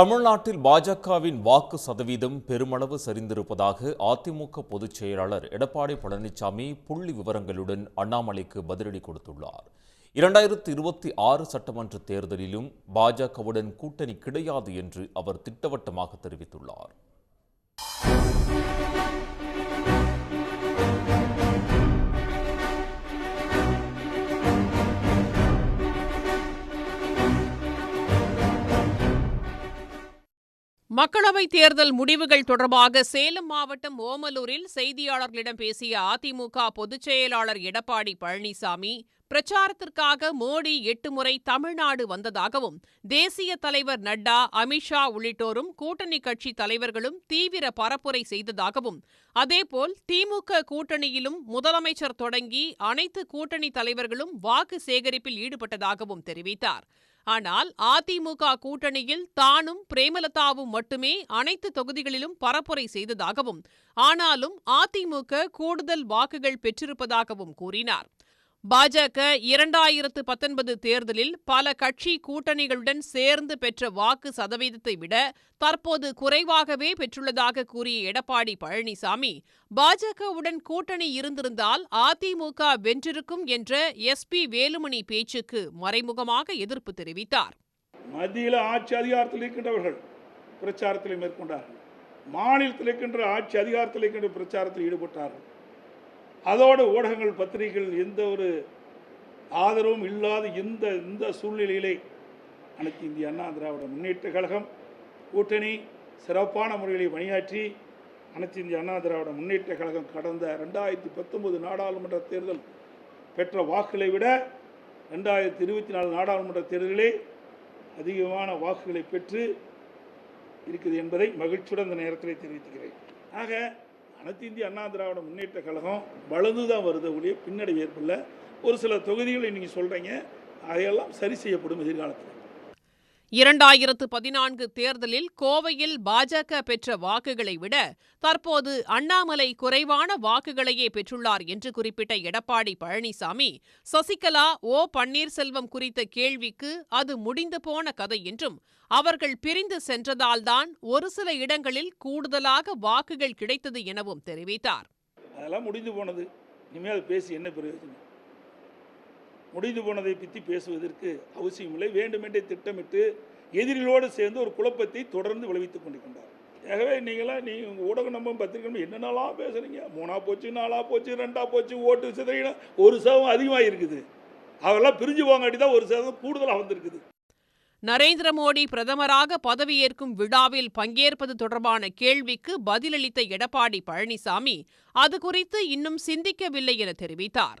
தமிழ்நாட்டில் பாஜகவின் வாக்கு சதவீதம் பெருமளவு சரிந்திருப்பதாக அதிமுக பொதுச் செயலாளர் எடப்பாடி பழனிசாமி புள்ளி விவரங்களுடன் அண்ணாமலைக்கு பதிலடி கொடுத்துள்ளார். இரண்டாயிரத்து இருபத்தி ஆறு சட்டமன்ற தேர்தலிலும் பாஜகவுடன் கூட்டணி கிடையாது என்று அவர் திட்டவட்டமாக தெரிவித்துள்ளார். மக்களவைத் தேர்தல் முடிவுகள் தொடர்பாக சேலம் மாவட்டம் ஓமலூரில் செய்தியாளர்களிடம் பேசிய அதிமுக பொதுச் செயலாளர் எடப்பாடி பழனிசாமி பிரச்சாரத்திற்காக மோடி எட்டு முறை தமிழ்நாடு வந்ததாகவும் தேசிய தலைவர் நட்டா அமித்ஷா உள்ளிட்டோரும் கூட்டணி கட்சி தலைவர்களும் தீவிர பரப்புரை செய்ததாகவும் அதேபோல் திமுக கூட்டணியிலும் முதலமைச்சர் தொடங்கி அனைத்து கூட்டணி தலைவர்களும் வாக்கு சேகரிப்பில் ஈடுபட்டதாகவும் தெரிவித்தார். ஆனால் அதிமுக கூட்டணியில் தானும் பிரேமலதாவும் மட்டுமே அனைத்து தொகுதிகளிலும் பரப்புரை செய்ததாகவும் ஆனாலும் அதிமுக கூடுதல் வாக்குகள் பெற்றிருப்பதாகவும் கூறினார். பாஜக இரண்டாயிரத்து பத்தொன்பது தேர்தலில் பல கட்சி கூட்டணிகளுடன் சேர்ந்து பெற்ற வாக்கு சதவீதத்தை விட தற்போது குறைவாகவே பெற்றுள்ளதாக கூறிய எடப்பாடி பழனிசாமி பாஜகவுடன் கூட்டணி இருந்திருந்தால் அதிமுக வென்றிருக்கும் என்ற எஸ் பி வேலுமணி பேச்சுக்கு மறைமுகமாக எதிர்ப்பு தெரிவித்தார். மத்தியில் ஆட்சி அதிகாரத்தில் இருக்கின்றவர்கள் பிரச்சாரத்தில் மேற்கொண்டார்கள். மாநிலத்தில் இருக்கின்ற ஆட்சி அதிகாரத்தில் இருக்கின்ற பிரச்சாரத்தில் ஈடுபட்டார்கள். அதோடு ஊடகங்கள் பத்திரிகைகள் எந்த ஒரு ஆதரவும் இல்லாத இந்த இந்த சூழ்நிலையிலே அனைத்து இந்திய அண்ணா திராவிட முன்னேற்ற கழகம் கூட்டணி சிறப்பான முறையில் பணியாற்றி அனைத்து இந்திய அண்ணா திராவிட முன்னேற்ற கழகம் கடந்த ரெண்டாயிரத்தி பத்தொன்பது நாடாளுமன்ற தேர்தல் பெற்ற வாக்குகளை விட ரெண்டாயிரத்தி இருபத்தி நாலு நாடாளுமன்ற தேர்தலிலே அதிகமான வாக்குகளை பெற்று இருக்குது என்பதை மகிழ்ச்சியுடன் இந்த நேரத்தில் தெரிவித்துக்கிறேன். ஆக அனைத்து இந்திய அண்ணா திராவிட முன்னேற்ற கழகம் வளர்ந்து தான் வருது ஒழிய பின்னடைவு ஏற்படல. ஒரு சில தொகுதிகளை நீங்கள் சொல்கிறீங்க அதையெல்லாம் சரி செய்யப்படும் எதிர்காலத்தில். இரண்டாயிரத்து பதினான்கு தேர்தலில் கோவையில் பாஜக பெற்ற வாக்குகளை விட தற்போது அண்ணாமலை குறைவான வாக்குகளையே பெற்றுள்ளார் என்று குறிப்பிட்ட எடப்பாடி பழனிசாமி சசிகலா ஓ பன்னீர்செல்வம் குறித்த கேள்விக்கு அது முடிந்து போன கதை என்றும் அவர்கள் பிரிந்து சென்றதால்தான் ஒரு சில இடங்களில் கூடுதலாக வாக்குகள் கிடைத்தது எனவும் தெரிவித்தார். அதெல்லாம் முடிந்து போனது. இனிமேல் பேசி என்ன பிரயோஜனம்? முடிந்து போனதை பற்றி பேசுவதற்கு அவசியமில்லை வேண்டுமென்றே திட்டமிட்டு எதிரிகளோடு சேர்ந்து ஒரு குழப்பத்தை தொடர்ந்து விளைவித்துக் கொண்டிருக்கின்றார். ஆகவே நீங்களாம் நீ ஊடக ஊடகம் நம்ம பத்திரிக்கை என்னென்னலாம் பேசுகிறீங்க மூணா போச்சு நாலாக போச்சு ரெண்டாக போச்சு ஓட்டு சிதறினா ஒரு சதவீதம் அதிகமாக இருக்குது. அதெல்லாம் பிரிஞ்சு போங்காட்டி தான் ஒரு சதவீதம் கூடுதலாக வந்திருக்குது. நரேந்திர மோடி பிரதமராக பதவியேற்கும் விழாவில் பங்கேற்பது தொடர்பான கேள்விக்கு பதிலளித்த எடப்பாடி பழனிசாமி அது குறித்து இன்னும் சிந்திக்கவில்லை என தெரிவித்தார்.